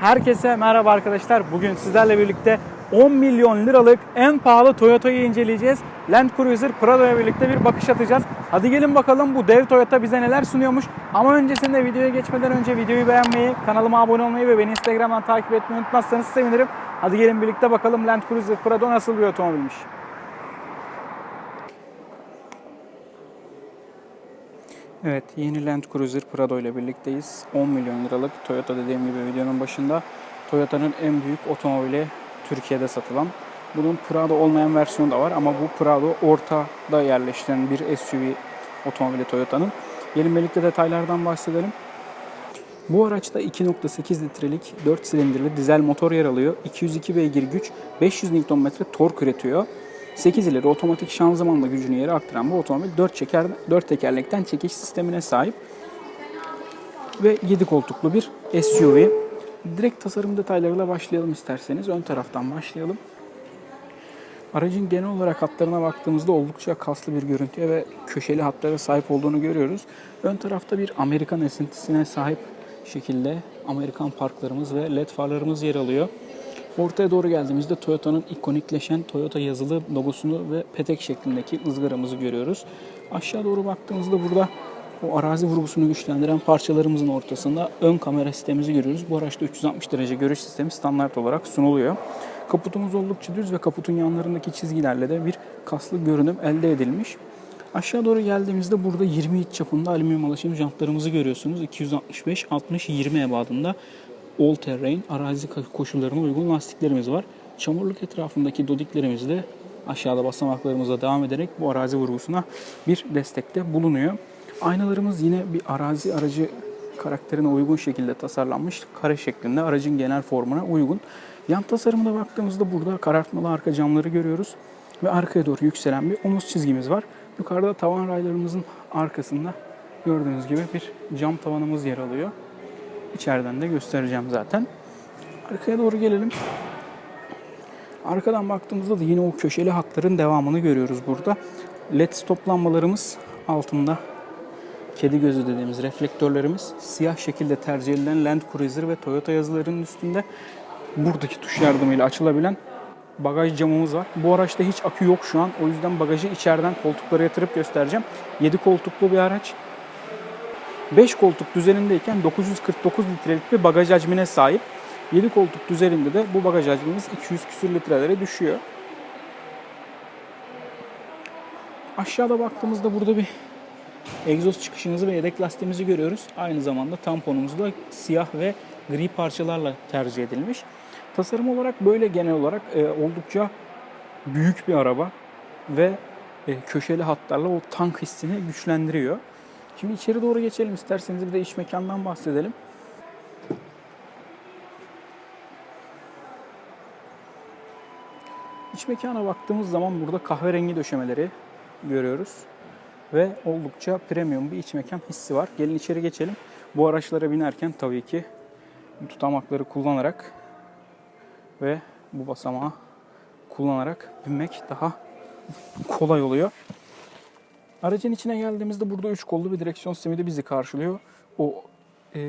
Herkese merhaba arkadaşlar. Bugün sizlerle birlikte 10 milyon liralık en pahalı Toyota'yı inceleyeceğiz. Land Cruiser Prado'ya birlikte bir bakış atacağız. Hadi gelin bakalım bu dev Toyota bize neler sunuyormuş. Ama öncesinde videoya geçmeden önce videoyu beğenmeyi, kanalıma abone olmayı ve beni Instagram'dan takip etmeyi unutmazsanız sevinirim. Hadi gelin birlikte bakalım Land Cruiser Prado nasıl bir otomobilmiş. Evet, yeni Land Cruiser Prado ile birlikteyiz. 10 milyon liralık Toyota dediğim gibi videonun başında. Toyota'nın en büyük otomobili Türkiye'de satılan. Bunun Prado olmayan versiyonu da var ama bu Prado ortada yerleştiren bir SUV otomobili Toyota'nın. Gelin birlikte detaylardan bahsedelim. Bu araçta 2.8 litrelik 4 silindirli dizel motor yer alıyor. 202 beygir güç, 500 Nm tork üretiyor. 8 ileri otomatik şanzımanla gücünü yere aktaran bu otomobil 4, çeker, 4 tekerlekten çekiş sistemine sahip ve 7 koltuklu bir SUV. Direkt tasarım detaylarıyla başlayalım isterseniz. Ön taraftan başlayalım. Aracın genel olarak hatlarına baktığımızda oldukça kaslı bir görüntüye ve köşeli hatlara sahip olduğunu görüyoruz. Ön tarafta bir Amerikan esintisine sahip şekilde Amerikan parklarımız ve led farlarımız yer alıyor. Ortaya doğru geldiğimizde Toyota'nın ikonikleşen Toyota yazılı logosunu ve petek şeklindeki ızgaramızı görüyoruz. Aşağı doğru baktığımızda burada o arazi vurgusunu güçlendiren parçalarımızın ortasında ön kamera sistemimizi görüyoruz. Bu araçta 360 derece görüş sistemi standart olarak sunuluyor. Kaputumuz oldukça düz ve kaputun yanlarındaki çizgilerle de bir kaslı görünüm elde edilmiş. Aşağı doğru geldiğimizde burada 20 iç çapında alüminyum alaşım jantlarımızı görüyorsunuz. 265 60 20 ebadında all terrain arazi koşullarına uygun lastiklerimiz var. Çamurluk etrafındaki dodiklerimiz de aşağıda basamaklarımıza devam ederek bu arazi vurgusuna bir destekte bulunuyor. Aynalarımız yine bir arazi aracı karakterine uygun şekilde tasarlanmış kare şeklinde aracın genel formuna uygun. Yan tasarımına baktığımızda burada karartmalı arka camları görüyoruz ve arkaya doğru yükselen bir omuz çizgimiz var. Yukarıda tavan raylarımızın arkasında gördüğünüz gibi bir cam tavanımız yer alıyor. İçeriden de göstereceğim zaten. Arkaya doğru gelelim. Arkadan baktığımızda da yine o köşeli hatların devamını görüyoruz burada. LED stop lambalarımız altında kedi gözü dediğimiz reflektörlerimiz siyah şekilde tercih edilen Land Cruiser ve Toyota yazılarının üstünde buradaki tuş yardımıyla açılabilen bagaj camımız var. Bu araçta hiç akü yok şu an. O yüzden bagajı içeriden koltuklara yatırıp göstereceğim. 7 koltuklu bir araç. 5 koltuk düzenindeyken 949 litrelik bir bagaj hacmine sahip. 7 koltuk düzeninde de bu bagaj hacmimiz 200 küsür litrelere düşüyor. Aşağıda baktığımızda burada bir egzoz çıkışımızı ve yedek lastiğimizi görüyoruz. Aynı zamanda tamponumuz da siyah ve gri parçalarla tercih edilmiş. Tasarım olarak böyle genel olarak e, oldukça büyük bir araba ve e, köşeli hatlarla o tank hissini güçlendiriyor. Şimdi içeri doğru geçelim isterseniz bir de iç mekandan bahsedelim. İç mekana baktığımız zaman burada kahverengi döşemeleri görüyoruz. Ve oldukça premium bir iç mekan hissi var. Gelin içeri geçelim. Bu araçlara binerken tabii ki tutamakları kullanarak ve bu basamağı kullanarak binmek daha kolay oluyor. Aracın içine geldiğimizde burada üç kollu bir direksiyon sistemi de bizi karşılıyor. O e,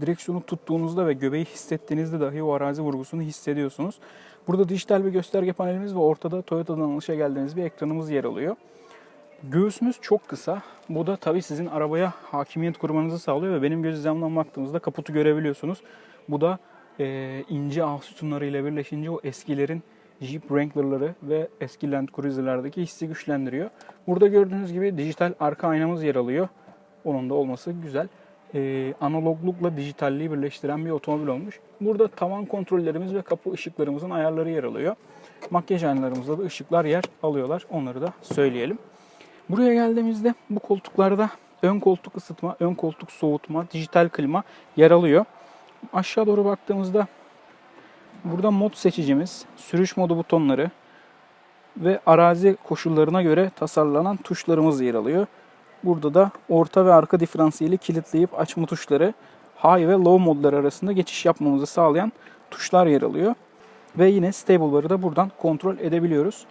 direksiyonu tuttuğunuzda ve göbeği hissettiğinizde dahi o arazi vurgusunu hissediyorsunuz. Burada dijital bir gösterge panelimiz ve ortada Toyota'dan alışa geldiğiniz bir ekranımız yer alıyor. Göğsümüz çok kısa. Bu da tabii sizin arabaya hakimiyet kurmanızı sağlıyor ve benim göz hizamdan baktığımızda kaputu görebiliyorsunuz. Bu da e, ince ağ sütunları ile birleşince o eskilerin Jeep Wrangler'ları ve eski Land Cruiser'lardaki hissi güçlendiriyor. Burada gördüğünüz gibi dijital arka aynamız yer alıyor. Onun da olması güzel. Ee, analoglukla dijitalliği birleştiren bir otomobil olmuş. Burada tavan kontrollerimiz ve kapı ışıklarımızın ayarları yer alıyor. Makyaj aynalarımızda da ışıklar yer alıyorlar. Onları da söyleyelim. Buraya geldiğimizde bu koltuklarda ön koltuk ısıtma, ön koltuk soğutma, dijital klima yer alıyor. Aşağı doğru baktığımızda Burada mod seçicimiz, sürüş modu butonları ve arazi koşullarına göre tasarlanan tuşlarımız yer alıyor. Burada da orta ve arka diferansiyeli kilitleyip açma tuşları, high ve low modlar arasında geçiş yapmamızı sağlayan tuşlar yer alıyor. Ve yine stable bar'ı da buradan kontrol edebiliyoruz.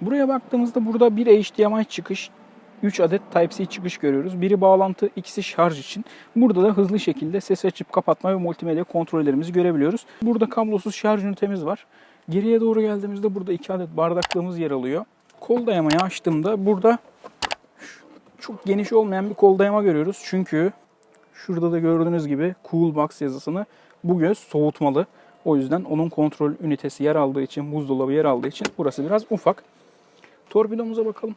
Buraya baktığımızda burada bir HDMI çıkış, 3 adet Type-C çıkış görüyoruz. Biri bağlantı, ikisi şarj için. Burada da hızlı şekilde ses açıp kapatma ve multimedya kontrollerimizi görebiliyoruz. Burada kablosuz şarj ünitemiz var. Geriye doğru geldiğimizde burada 2 adet bardaklığımız yer alıyor. Kol dayamayı açtığımda burada çok geniş olmayan bir kol dayama görüyoruz. Çünkü şurada da gördüğünüz gibi Cool Box yazısını bu göz soğutmalı. O yüzden onun kontrol ünitesi yer aldığı için, buzdolabı yer aldığı için burası biraz ufak. Torpidomuza bakalım.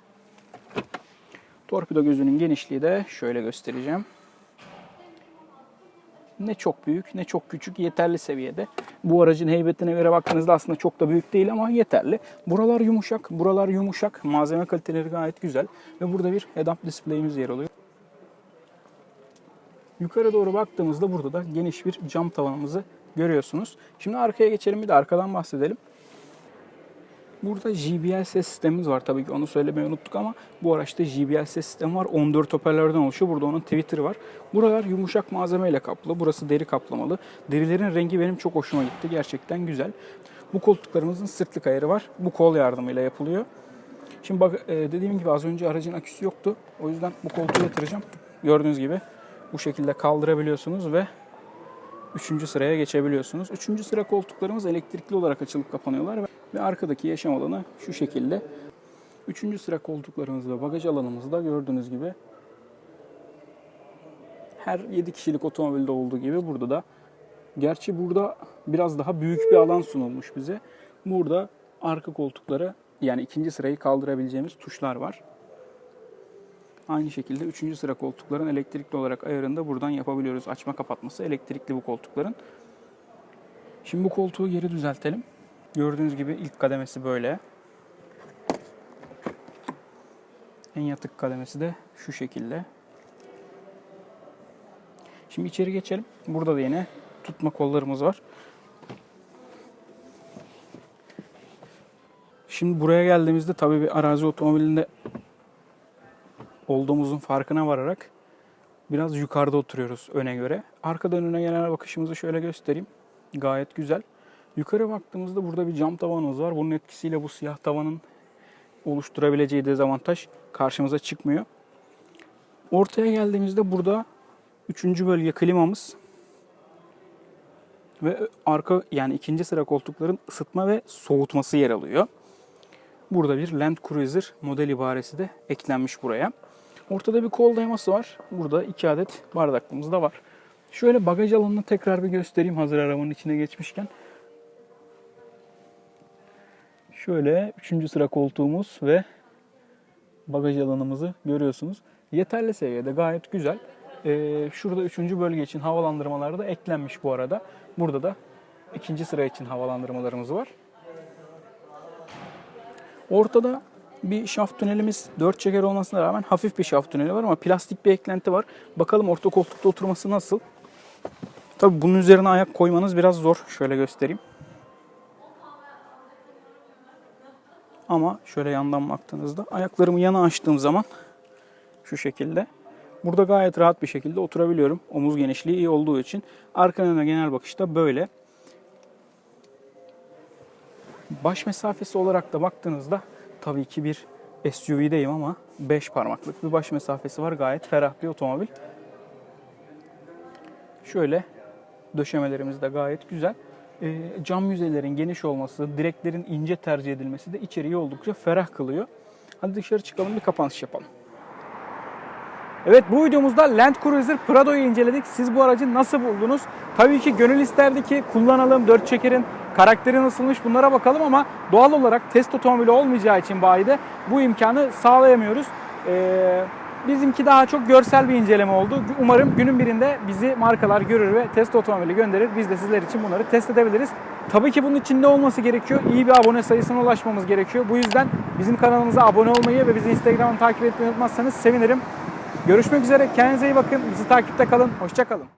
Torpido gözünün genişliği de şöyle göstereceğim. Ne çok büyük ne çok küçük yeterli seviyede. Bu aracın heybetine göre baktığınızda aslında çok da büyük değil ama yeterli. Buralar yumuşak, buralar yumuşak. Malzeme kaliteleri gayet güzel. Ve burada bir head-up display'imiz yer alıyor. Yukarı doğru baktığımızda burada da geniş bir cam tavanımızı görüyorsunuz. Şimdi arkaya geçelim bir de arkadan bahsedelim. Burada JBL ses sistemimiz var tabii ki onu söylemeyi unuttuk ama bu araçta JBL ses sistemi var. 14 hoparlörden oluşuyor. Burada onun Twitter'ı var. Buralar yumuşak malzemeyle kaplı. Burası deri kaplamalı. Derilerin rengi benim çok hoşuma gitti. Gerçekten güzel. Bu koltuklarımızın sırtlık ayarı var. Bu kol yardımıyla yapılıyor. Şimdi bak e, dediğim gibi az önce aracın aküsü yoktu. O yüzden bu koltuğu yatıracağım. Gördüğünüz gibi bu şekilde kaldırabiliyorsunuz ve 3. sıraya geçebiliyorsunuz. 3. sıra koltuklarımız elektrikli olarak açılıp kapanıyorlar ve- arkadaki yaşam alanı şu şekilde. 3. sıra koltuklarımız ve bagaj alanımızda gördüğünüz gibi her 7 kişilik otomobilde olduğu gibi burada da gerçi burada biraz daha büyük bir alan sunulmuş bize. Burada arka koltuklara yani ikinci sırayı kaldırabileceğimiz tuşlar var. Aynı şekilde 3. sıra koltukların elektrikli olarak ayarını da buradan yapabiliyoruz. Açma kapatması elektrikli bu koltukların. Şimdi bu koltuğu geri düzeltelim. Gördüğünüz gibi ilk kademesi böyle. En yatık kademesi de şu şekilde. Şimdi içeri geçelim. Burada da yine tutma kollarımız var. Şimdi buraya geldiğimizde tabii bir arazi otomobilinde olduğumuzun farkına vararak biraz yukarıda oturuyoruz öne göre. Arkadan öne gelen bakışımızı şöyle göstereyim. Gayet güzel. Yukarı baktığımızda burada bir cam tavanımız var. Bunun etkisiyle bu siyah tavanın oluşturabileceği dezavantaj karşımıza çıkmıyor. Ortaya geldiğimizde burada üçüncü bölge klimamız ve arka yani ikinci sıra koltukların ısıtma ve soğutması yer alıyor. Burada bir Land Cruiser model ibaresi de eklenmiş buraya. Ortada bir kol dayaması var. Burada iki adet bardaklığımız da var. Şöyle bagaj alanını tekrar bir göstereyim hazır arabanın içine geçmişken. Şöyle üçüncü sıra koltuğumuz ve bagaj alanımızı görüyorsunuz. Yeterli seviyede gayet güzel. Ee, şurada üçüncü bölge için havalandırmalar da eklenmiş bu arada. Burada da ikinci sıra için havalandırmalarımız var. Ortada bir şaft tünelimiz 4 çeker olmasına rağmen hafif bir şaft tüneli var ama plastik bir eklenti var. Bakalım orta koltukta oturması nasıl? Tabii bunun üzerine ayak koymanız biraz zor. Şöyle göstereyim. Ama şöyle yandan baktığınızda ayaklarımı yana açtığım zaman şu şekilde burada gayet rahat bir şekilde oturabiliyorum. Omuz genişliği iyi olduğu için. Arka öne genel bakışta böyle. Baş mesafesi olarak da baktığınızda tabii ki bir SUV'deyim ama 5 parmaklık bir baş mesafesi var. Gayet ferah bir otomobil. Şöyle döşemelerimiz de gayet güzel. Ee, cam yüzeylerin geniş olması, direklerin ince tercih edilmesi de içeriği oldukça ferah kılıyor. Hadi dışarı çıkalım bir kapanış yapalım. Evet bu videomuzda Land Cruiser Prado'yu inceledik. Siz bu aracı nasıl buldunuz? Tabii ki gönül isterdi ki kullanalım, dört çekerin karakteri nasılmış bunlara bakalım ama doğal olarak test otomobili olmayacağı için bayide bu imkanı sağlayamıyoruz. Ee, bizimki daha çok görsel bir inceleme oldu. Umarım günün birinde bizi markalar görür ve test otomobili gönderir. Biz de sizler için bunları test edebiliriz. Tabii ki bunun için ne olması gerekiyor? İyi bir abone sayısına ulaşmamız gerekiyor. Bu yüzden bizim kanalımıza abone olmayı ve bizi Instagram'dan takip etmeyi unutmazsanız sevinirim. Görüşmek üzere. Kendinize iyi bakın. Bizi takipte kalın. Hoşça kalın.